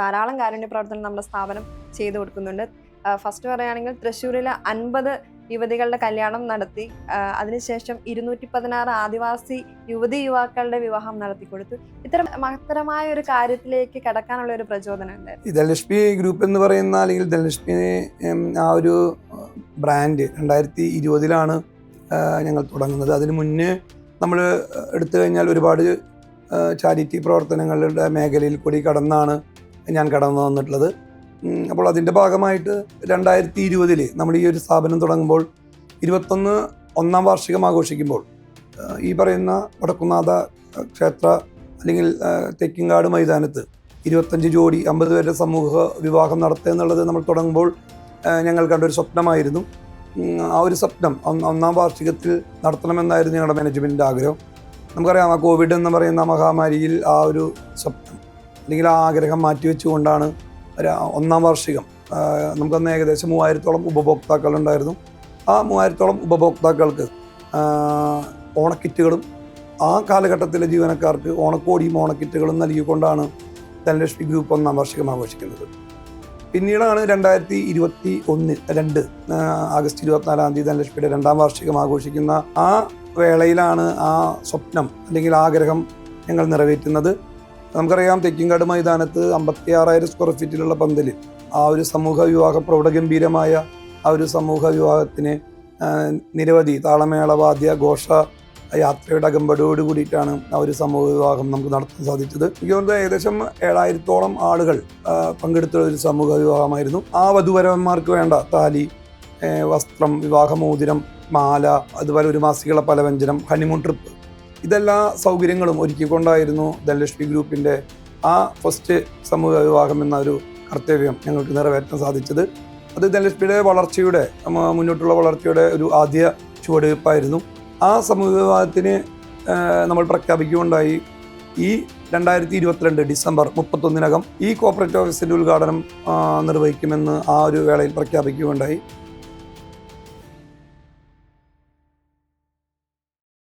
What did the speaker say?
ധാരാളം കാരുണ്യ പ്രവർത്തനം നമ്മുടെ സ്ഥാപനം ചെയ്തു കൊടുക്കുന്നുണ്ട്. ഫസ്റ്റ് പറയുകയാണെങ്കിൽ തൃശ്ശൂരിലെ അൻപത് യുവതികളുടെ കല്യാണം നടത്തി അതിനുശേഷം ഇരുന്നൂറ്റി പതിനാറ് ആദിവാസി യുവതി യുവാക്കളുടെ വിവാഹം നടത്തി കൊടുത്തു. ഇത്തരം മഹത്തരമായ ഒരു കാര്യത്തിലേക്ക് കടക്കാനുള്ള ഒരു പ്രചോദനം ധനലക്ഷ്മി ഗ്രൂപ്പ് എന്ന് പറയുന്ന അല്ലെങ്കിൽ ധനലക്ഷ്മി ആ ഒരു ബ്രാൻഡ് രണ്ടായിരത്തി ഇരുപതിലാണ് ഞങ്ങൾ തുടങ്ങുന്നത്. അതിന് മുന്നേ നമ്മൾ എടുത്തു കഴിഞ്ഞാൽ ഒരുപാട് ചാരിറ്റി പ്രവർത്തനങ്ങളുടെ മേഖലയിൽ കൂടി കടന്നാണ് ഞാൻ കടന്നു വന്നിട്ടുള്ളത്. അപ്പോൾ അതിന്റെ ഭാഗമായിട്ട് രണ്ടായിരത്തി ഇരുപതിൽ നമ്മൾ ഈ ഒരു സ്ഥാപനം തുടങ്ങുമ്പോൾ ഇരുപത്തൊന്ന് ഒന്നാം വാർഷികം ആഘോഷിക്കുമ്പോൾ ഈ പറയുന്ന വടക്കുന്നാഥ ക്ഷേത്ര അല്ലെങ്കിൽ തെക്കിങ്കാട് മൈതാനത്ത് ഇരുപത്തഞ്ച് ജോഡി അമ്പത് പേരുടെ സമൂഹ വിവാഹം നടത്തുക എന്നുള്ളത് നമ്മൾ തുടങ്ങുമ്പോൾ ഞങ്ങൾ കണ്ടൊരു സ്വപ്നമായിരുന്നു. ആ ഒരു സ്വപ്നം ഒന്നാം വാർഷികത്തിൽ നടത്തണമെന്നായിരുന്നു ഞങ്ങളുടെ മാനേജ്മെന്റിന്റെ ആഗ്രഹം. നമുക്കറിയാം ആ കോവിഡ് എന്ന് പറയുന്ന മഹാമാരിയിൽ ആ ഒരു സ്വപ്നം അല്ലെങ്കിൽ ആ ആഗ്രഹം മാറ്റിവെച്ചുകൊണ്ടാണ് ഒരു ഒന്നാം വാർഷികം. നമുക്കന്ന് ഏകദേശം മൂവായിരത്തോളം ഉപഭോക്താക്കളുണ്ടായിരുന്നു ആ മൂവായിരത്തോളം ഉപഭോക്താക്കൾക്ക് ഓണക്കിറ്റുകളും ആ കാലഘട്ടത്തിലെ ജീവനക്കാർക്ക് ഓണക്കോടിയും ഓണക്കിറ്റുകളും നൽകിക്കൊണ്ടാണ് ധനലക്ഷ്മി ഗ്രൂപ്പ് ഒന്നാം വാർഷികം ആഘോഷിക്കുന്നത്. പിന്നീടാണ് രണ്ടായിരത്തി ഇരുപത്തി ഒന്ന് രണ്ട് ആഗസ്റ്റ് ഇരുപത്തിനാലാം തീയതി ധനലക്ഷ്മിയുടെ രണ്ടാം വാർഷികം ആഘോഷിക്കുന്ന ആ വേളയിലാണ് ആ സ്വപ്നം അല്ലെങ്കിൽ ആഗ്രഹം ഞങ്ങൾ നിറവേറ്റുന്നത്. നമുക്കറിയാം തെക്കിങ്കാട് മൈതാനത്ത് അമ്പത്തി ആറായിരം സ്ക്വയർ ഫീറ്റിലുള്ള പന്തൽ ആ ഒരു സമൂഹ വിവാഹ പ്രൗഢഗംഭീരമായ ആ ഒരു സമൂഹ വിവാഹത്തിന് നിരവധി താളമേള വാദ്യ ഘോഷ യാത്രയുടെ അകമ്പടിയോട് കൂടിയിട്ടാണ് ആ ഒരു സമൂഹ വിവാഹം നമുക്ക് നടത്താൻ സാധിച്ചത്. എനിക്ക് തോന്നുന്നത് ഏകദേശം ഏഴായിരത്തോളം ആളുകൾ പങ്കെടുത്തുള്ള പങ്കെടുത്ത ഒരു സമൂഹ വിവാഹമായിരുന്നു. ആ വധുവരവന്മാർക്ക് വേണ്ട താലി വസ്ത്രം വിവാഹമോതിരം മാല അതുപോലെ ഒരു മാസികള പലവ്യഞ്ജനം ഹണിമൂൺ ട്രിപ്പ് ഇതെല്ലാ സൗകര്യങ്ങളും ഒരുക്കിക്കൊണ്ടായിരുന്നു ധനലക്ഷ്മി ഗ്രൂപ്പിന്റെ ആ ഫസ്റ്റ് സമൂഹ വിവാഹം എന്ന ഒരു കർത്തവ്യം ഞങ്ങൾക്ക് നിറവേറ്റാൻ സാധിച്ചത്. അത് ധനലക്ഷ്മിയുടെ വളർച്ചയുടെ മുന്നോട്ടുള്ള വളർച്ചയുടെ ഒരു ആദ്യ ചുവടുവയ്പ്പായിരുന്നു ആ സമൂഹ വിവാഹത്തിന് നമ്മൾ പ്രഖ്യാപിക്കുകയുണ്ടായി. ഈ രണ്ടായിരത്തി ഇരുപത്തിരണ്ട് ഡിസംബർ മുപ്പത്തൊന്നിനകം ഈ കോപ്പറേറ്റീവ് ഓഫീസിന്റെ ഉദ്ഘാടനം നിർവഹിക്കുമെന്ന് ആ ഒരു വേളയിൽ പ്രഖ്യാപിക്കുകയുണ്ടായി.